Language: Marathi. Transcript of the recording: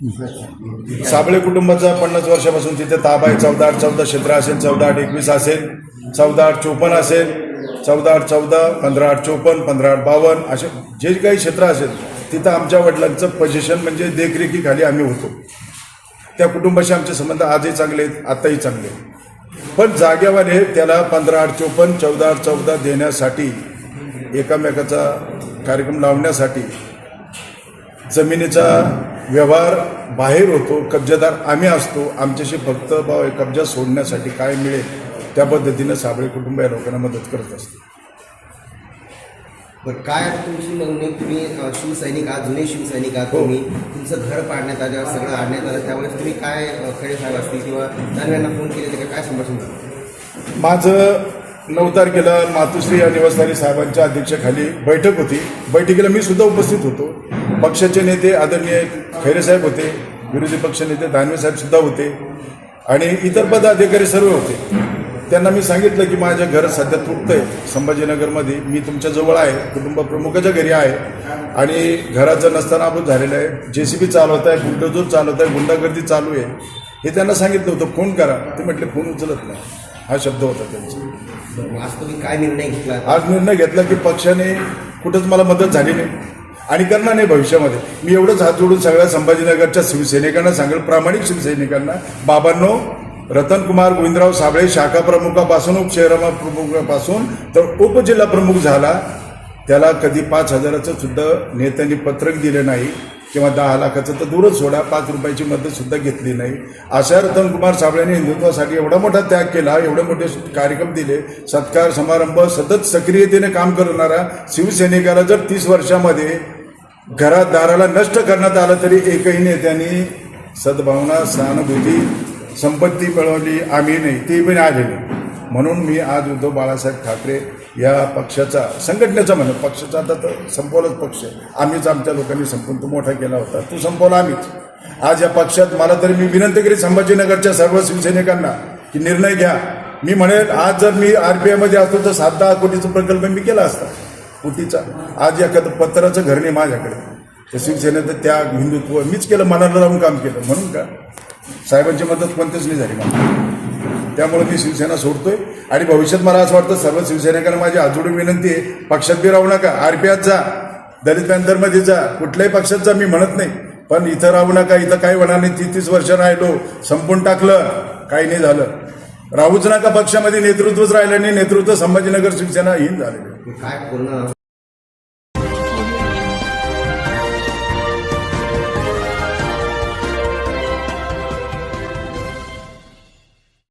साबळे कुटुंबाचा पन्नास वर्षापासून तिथे ताबा आहे. चौदा आठ चौदा क्षेत्र असेल चौदा आठ एकवीस असेल चौदा आठ चोपन्न असेल चौदा आठ चौदा पंधरा आठ चोपन्न पंधरा आठ बावन्न असे जे काही क्षेत्र असेल तिथं आमच्या वडिलांचं पोझिशन म्हणजे देखरेखीखाली आम्ही होतो. त्या कुटुंबाशी आमचे संबंध आजही चांगले आहेत आत्ताही चांगले आहेत. पण हे त्याला पंधरा आठ चोपन्न चौदा आठ चौदा देण्यासाठी एकामेकाचा कार्यक्रम लावण्यासाठी जमिनीचा व्यवहार बाहेर होतो कब्जादार आम्ही असतो आमच्याशी फक्त बा कब्जा सोडण्यासाठी काय मिळेल त्या पद्धतीनं साबळे कुटुंब या लोकांना मदत करत असते. बरं काय तुमची नोंदणी तुम्ही शिवसैनिक आहात जुने शिवसैनिक आहात हो. तुम्ही. तुमचं घर पाडण्यात आलं सगळं आणण्यात आलं त्यावेळेस तुम्ही काय खडे साहेब असतील किंवा दानव्यांना फोन केले ते काय संभाषण झालं माझं नऊ तारखेला मातुश्री या निवासस्थानी साहेबांच्या अध्यक्षाखाली बैठक होती. बैठकीला मी सुद्धा उपस्थित होतो. पक्षाचे नेते आदरणीय खैरे साहेब होते. विरोधी पक्ष नेते दानवे साहेब सुद्धा होते. आणि इतर पदाधिकारी सर्व होते. त्यांना मी सांगितलं की माझं घर सध्या तुटतंय संभाजीनगरमध्ये मी तुमच्याजवळ आहे. कुटुंब प्रमुखाच्या घरी आहे. आणि घराचं नसतानाभूत झालेलं आहे. जे सी बी चालवत आहे बुलडोजर चालवत आहे गुंडागर्दी चालू आहे. हे त्यांना सांगितलं होतं. फोन करा. ते म्हटले फोन उचलत नाही. हा शब्द होता त्यांचा. आज तुम्ही काय निर्णय घेतला? आज निर्णय घेतला की पक्षाने कुठंच मला मदत झाली नाही. आणि करणार नाही भविष्यामध्ये. मी एवढंच हात जोडून सगळ्या संभाजीनगरच्या शिवसैनिकांना सांगेल प्रामाणिक शिवसैनिकांना. बाबांनो रतनकुमार गोविंदराव साबळे शाखा प्रमुखापासून उपशहरा प्रमुखापासून तर उपजिल्हा प्रमुख झाला. त्याला कधी पाच हजाराचं सुद्धा नेत्यांनी पत्रक दिलं नाही. किंवा दहा लाखाचं तर दूरच सोडा पाच रुपयाची मदतसुद्धा घेतली नाही. अशा रतनकुमार साबळेने हिंदुत्वासाठी एवढा मोठा त्याग केला एवढे मोठे कार्यक्रम दिले. सत्कार समारंभ सतत सक्रियतेने काम करणारा शिवसैनिकाला जर तीस वर्षामध्ये घरात दाराला नष्ट करण्यात आलं तरी एकही नेत्यांनी सद्भावना सहानुभूती संपत्ती मिळवली आम्ही नाही ती पण आलेली. म्हणून मी आज उद्धव बाळासाहेब ठाकरे या पक्षाचा संघटनेचा म्हणून पक्षाचा आता तर संपवलाच पक्ष. आम्हीच आमच्या लोकांनी संपून तो मोठा केला होता. तो संपवला आम्हीच. आज या पक्षात मला तरी मी विनंती केली संभाजीनगरच्या सर्व शिवसैनिकांना की निर्णय घ्या. मी म्हणेल आज जर मी आर पी आयमध्ये असतो तर सात दहा कोटीचा प्रकल्प मी केला असता कोटीचा. आज एखादं पत्राचं घर नाही माझ्याकडे. तर शिवसेनेचं त्याग हिंदुत्व मीच केलं मनाला लावून काम केलं. म्हणून का? साहेबांची मदत कोणतीच नाही झाली मला. त्यामुळे मी शिवसेना सोडतोय. आणि भविष्यात मला असं वाटतं सर्व शिवसैनिकांना माझी आजोडी विनंती आहे पक्षात बी राहू नका आरपीआत जा दलित पॅन्थरमध्ये जा कुठल्याही पक्षात जा मी म्हणत नाही. पण इथं राहू नका इथं काही होणार नाही तीस तीस वर्ष राहिलो संपून टाकलं काही नाही झालं. राहूच नका पक्षामध्ये नेतृत्वच राहिलं नाही नेतृत्व संभाजीनगर शिवसेना हीन झालेलं काय पूर्ण